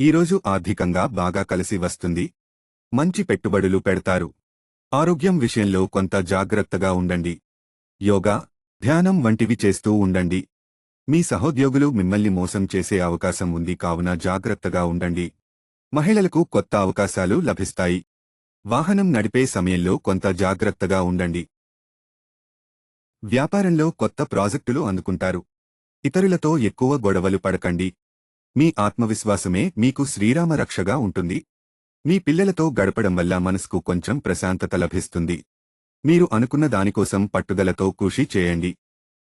ఈరోజు ఆర్థికంగా బాగా కలిసి వస్తుంది. మంచి పెట్టుబడులు పెడతారు. ఆరోగ్యం విషయంలో కొంత జాగ్రత్తగా ఉండండి. యోగా ధ్యానం వంటివి చేస్తూ ఉండండి. మీ సహోద్యోగులు మిమ్మల్ని మోసం చేసే అవకాశం ఉంది కావున జాగ్రత్తగా ఉండండి. మహిళలకు కొత్త అవకాశాలు లభిస్తాయి. వాహనం నడిపే సమయంలో కొంత జాగ్రత్తగా ఉండండి. వ్యాపారంలో కొత్త ప్రాజెక్టులు అందుకుంటారు. ఇతరులతో ఎక్కువ గొడవలు పడకండి. మీ ఆత్మవిశ్వాసమే మీకు శ్రీరామ రక్షగా ఉంటుంది. మీ పిల్లలతో గడపడం వల్ల మనసుకు కొంచెం ప్రశాంతత లభిస్తుంది. మీరు అనుకున్న దానికోసం పట్టుదలతో కృషి చేయండి.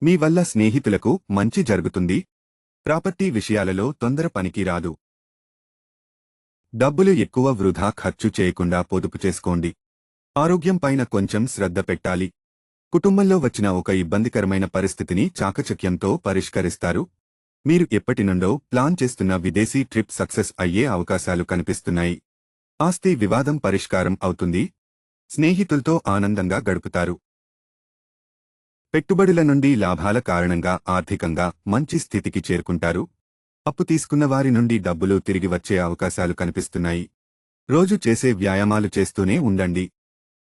మీ వల్ల స్నేహితులకు మంచి జరుగుతుంది. ప్రాపర్టీ విషయాలలో తొందర పనికి రాదు. డబ్బులు ఎక్కువ వృధా ఖర్చు చేయకుండా పొదుపు చేసుకోండి. ఆరోగ్యం పైన కొంచెం శ్రద్ధ పెట్టాలి. కుటుంబంలో వచ్చిన ఒక ఇబ్బందికరమైన పరిస్థితిని చాకచక్యంతో పరిష్కరిస్తారు. మీరు ఎప్పటి నుండో ప్లాన్ చేస్తున్న విదేశీ ట్రిప్ సక్సెస్ అయ్యే అవకాశాలు కనిపిస్తున్నాయి. ఆస్తి వివాదం పరిష్కారం అవుతుంది. స్నేహితులతో ఆనందంగా గడుపుతారు. పెట్టుబడుల నుండి లాభాల కారణంగా ఆర్థికంగా మంచి స్థితికి చేరుకుంటారు. అప్పు తీసుకున్న వారి నుండి డబ్బులు తిరిగి వచ్చే అవకాశాలు కనిపిస్తున్నాయి. రోజు చేసే వ్యాయామాలు చేస్తూనే ఉండండి.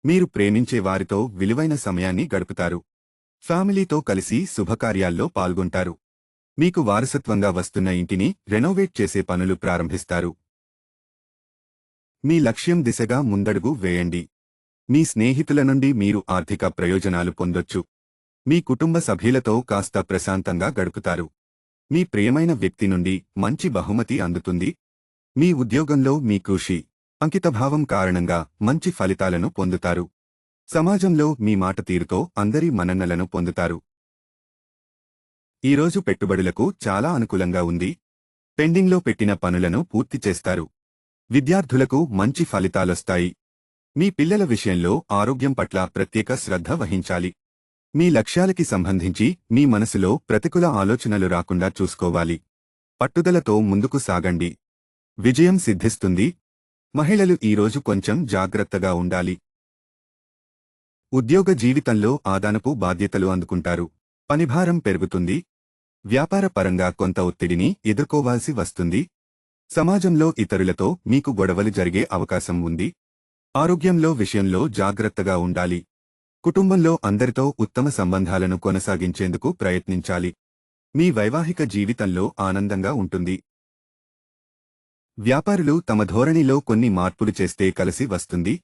మీరు ప్రేమించే వారితో విలువైన సమయాన్ని గడుపుతారు. ఫ్యామిలీతో కలిసి శుభకార్యాల్లో పాల్గొంటారు. మీకు వారసత్వంగా వస్తున్న ఇంటిని రెనోవేట్ చేసే పనులు ప్రారంభిస్తారు. మీ లక్ష్యం దిశగా ముందడుగు వేయండి. మీ స్నేహితుల నుండి మీరు ఆర్థిక ప్రయోజనాలు పొందొచ్చు. మీ కుటుంబ సభ్యులతో కాస్త ప్రశాంతంగా గడుపుతారు. మీ ప్రియమైన వ్యక్తి నుండి మంచి బహుమతి అందుతుంది. మీ ఉద్యోగంలో మీ కృషి అంకితభావం కారణంగా మంచి ఫలితాలను పొందుతారు. సమాజంలో మీ మాట తీరుతో అందరి మన్ననలను పొందుతారు. ఈరోజు పెట్టుబడులకు చాలా అనుకూలంగా ఉంది. పెండింగ్లో పెట్టిన పనులను పూర్తి చేస్తారు. విద్యార్థులకు మంచి ఫలితాలొస్తాయి. మీ పిల్లల విషయంలో ఆరోగ్యం పట్ల ప్రత్యేక శ్రద్ధ వహించాలి. మీ లక్ష్యాలకి సంబంధించి మీ మనసులో ప్రతికూల ఆలోచనలు రాకుండా చూసుకోవాలి. పట్టుదలతో ముందుకు సాగండి. విజయం సిద్ధిస్తుంది. మహిళలు ఈరోజు కొంచెం జాగ్రత్తగా ఉండాలి. ఉద్యోగ జీవితంలో ఆదానపు బాధ్యతలు అందుకుంటారు. పనిభారం పెరుగుతుంది. వ్యాపారపరంగా కొంత ఒత్తిడిని ఎదుర్కోవాల్సి వస్తుంది. సమాజంలో ఇతరులతో మీకు గొడవలు జరిగే అవకాశం ఉంది. ఆరోగ్యంలో విషయంలో జాగ్రత్తగా ఉండాలి. కుటుంబంలో అందరితో ఉత్తమ సంబంధాలను కొనసాగించేందుకు ప్రయత్నించాలి. మీ వైవాహిక జీవితంలో ఆనందంగా ఉంటుంది. వ్యాపారులు తమ ధోరణిలో కొన్ని మార్పులు చేస్తే కలిసి వస్తుంది.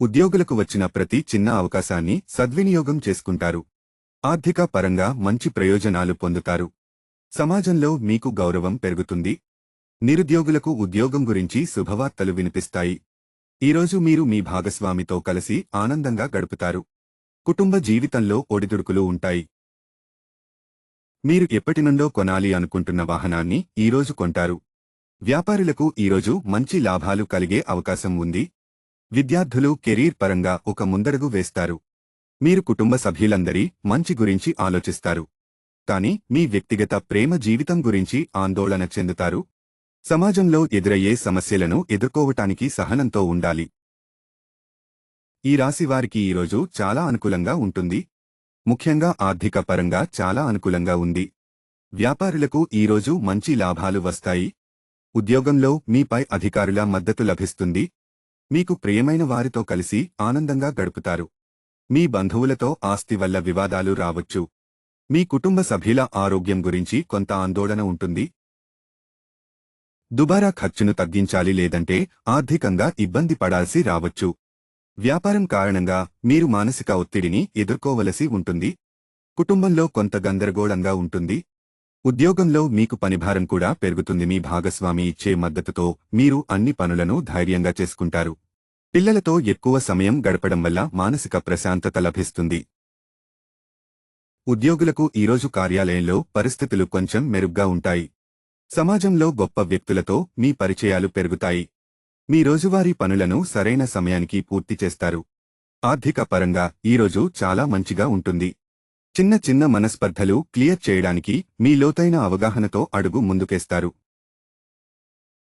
ఉద్యోగులకు వచ్చిన ప్రతి చిన్న అవకాశాన్ని సద్వినియోగం చేసుకుంటారు. ఆర్థిక పరంగా మంచి ప్రయోజనాలు పొందుతారు. సమాజంలో మీకు గౌరవం పెరుగుతుంది. నిరుద్యోగులకు ఉద్యోగం గురించి శుభవార్తలు వినిపిస్తాయి. ఈరోజు మీరు మీ భాగస్వామితో కలిసి ఆనందంగా గడుపుతారు. కుటుంబ జీవితంలో ఒడిదుడుకులు ఉంటాయి. మీరు ఎప్పటినుండో కొనాలి అనుకుంటున్న వాహనాన్ని ఈరోజు కొంటారు. వ్యాపారులకు ఈరోజు మంచి లాభాలు కలిగే అవకాశం ఉంది. విద్యార్థులు కెరీర్ పరంగా ఒక ముందడుగు వేస్తారు. మీరు కుటుంబ సభ్యులందరి మంచి గురించి ఆలోచిస్తారు. కాని మీ వ్యక్తిగత ప్రేమ జీవితం గురించి ఆందోళన చెందుతారు. సమాజంలో ఎదురయ్యే సమస్యలను ఎదుర్కోవటానికి సహనంతో ఉండాలి. ఈ రాశివారికి ఈరోజు చాలా అనుకూలంగా ఉంటుంది. ముఖ్యంగా ఆర్థిక పరంగా చాలా అనుకూలంగా ఉంది. వ్యాపారులకు ఈరోజు మంచి లాభాలు వస్తాయి. ఉద్యోగంలో మీపై అధికారుల మద్దతు లభిస్తుంది. మీకు ప్రియమైన వారితో కలిసి ఆనందంగా గడుపుతారు. మీ బంధువులతో ఆస్తి వల్ల వివాదాలు రావచ్చు. మీ కుటుంబ సభ్యుల ఆరోగ్యం గురించి కొంత ఆందోళన ఉంటుంది. దుబారా ఖర్చును తగ్గించాలి లేదంటే ఆర్థికంగా ఇబ్బంది పడాల్సి రావచ్చు. వ్యాపారం కారణంగా మీరు మానసిక ఒత్తిడిని ఎదుర్కోవలసి ఉంటుంది. కుటుంబంలో కొంత గందరగోళంగా ఉంటుంది. ఉద్యోగంలో మీకు పనిభారం కూడా పెరుగుతుంది. మీ భాగస్వామి ఇచ్చే మద్దతుతో మీరు అన్ని పనులను ధైర్యంగా చేసుకుంటారు. పిల్లలతో ఎక్కువ సమయం గడపడం వల్ల మానసిక ప్రశాంతత లభిస్తుంది. ఉద్యోగులకు ఈరోజు కార్యాలయంలో పరిస్థితులు కొంచెం మెరుగ్గా ఉంటాయి. సమాజంలో గొప్ప వ్యక్తులతో మీ పరిచయాలు పెరుగుతాయి. మీ రోజువారీ పనులను సరైన సమయానికి పూర్తి చేస్తారు. ఆర్థిక పరంగా ఈరోజు చాలా మంచిగా ఉంటుంది. చిన్న చిన్న మనస్పర్ధలు క్లియర్ చేయడానికి మీ లోతైన అవగాహనతో అడుగు ముందుకేస్తారు.